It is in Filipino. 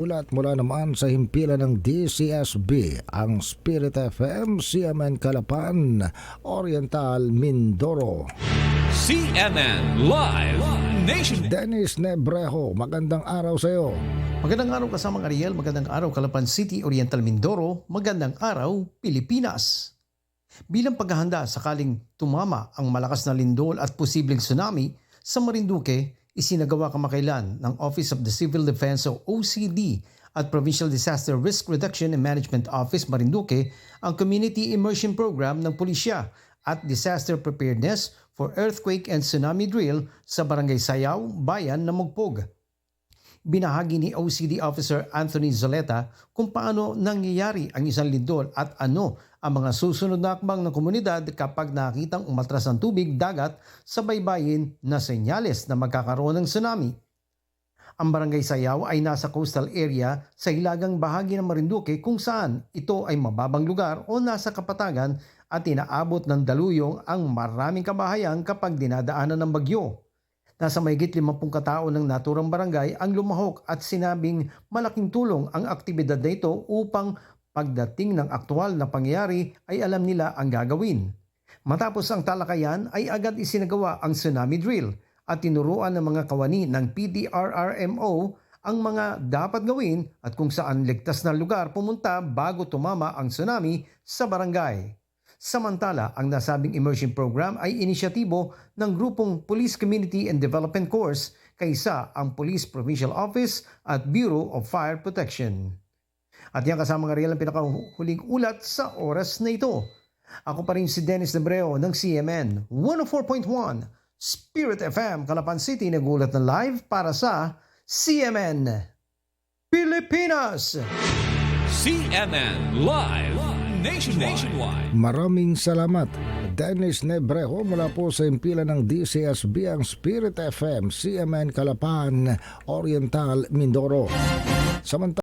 Ulat mula naman sa himpilan ng DCSB, ang Spirit FM, CMN Calapan, Oriental, Mindoro. CNN Live Nation. Dennis Nebrejo, magandang araw sa iyo. Magandang araw kasamang Ariel, magandang araw Calapan City, Oriental Mindoro, magandang araw Pilipinas. Bilang paghahanda sakaling tumama ang malakas na lindol at posibleng tsunami sa Marinduque, isinagawa kamakailan ng Office of the Civil Defense o OCD at Provincial Disaster Risk Reduction and Management Office Marinduque ang Community Immersion Program ng Pulisya at Disaster Preparedness for Earthquake and Tsunami Drill sa Barangay Sayaw, Bayan ng Mugpog binahagi ni OCD Officer Anthony Zoleta kung paano nangyayari ang isang lindol at ano ang mga susunod na akbang ng komunidad kapag nakitang umatras ang tubig dagat sa baybayin na senyales na magkakaroon ng tsunami. Ang barangay Sayaw ay nasa coastal area sa hilagang bahagi ng Marinduque kung saan ito ay mababang lugar o nasa kapatagan at inaabot ng daluyong ang maraming kabahayan kapag dinadaanan ng bagyo. Nasa mahigit 50 katao ng naturang barangay ang lumahok at sinabing malaking tulong ang aktibidad na ito upang pagdating ng aktual na pangyayari ay alam nila ang gagawin. Matapos ang talakayan ay agad isinagawa ang tsunami drill at tinuruan ng mga kawani ng PDRRMO ang mga dapat gawin at kung saan ligtas na lugar pumunta bago tumama ang tsunami sa barangay. Samantala, ang nasabing immersion program ay inisyatibo ng grupong Police Community and Development Course kaysa ang Police Provincial Office at Bureau of Fire Protection. At yan kasama nga rin ang pinakahuling ulat sa oras na ito. Ako pa rin si Dennis Debreo ng CMN 104.1 Spirit FM Calapan City nagulat na live para sa CMN Pilipinas! CNN Live Nationwide. Maraming salamat. Dennis Nebrejo mula po sa himpilan ng DCSB, ang Spirit FM, CMN Calapan, Oriental, Mindoro. Samantala,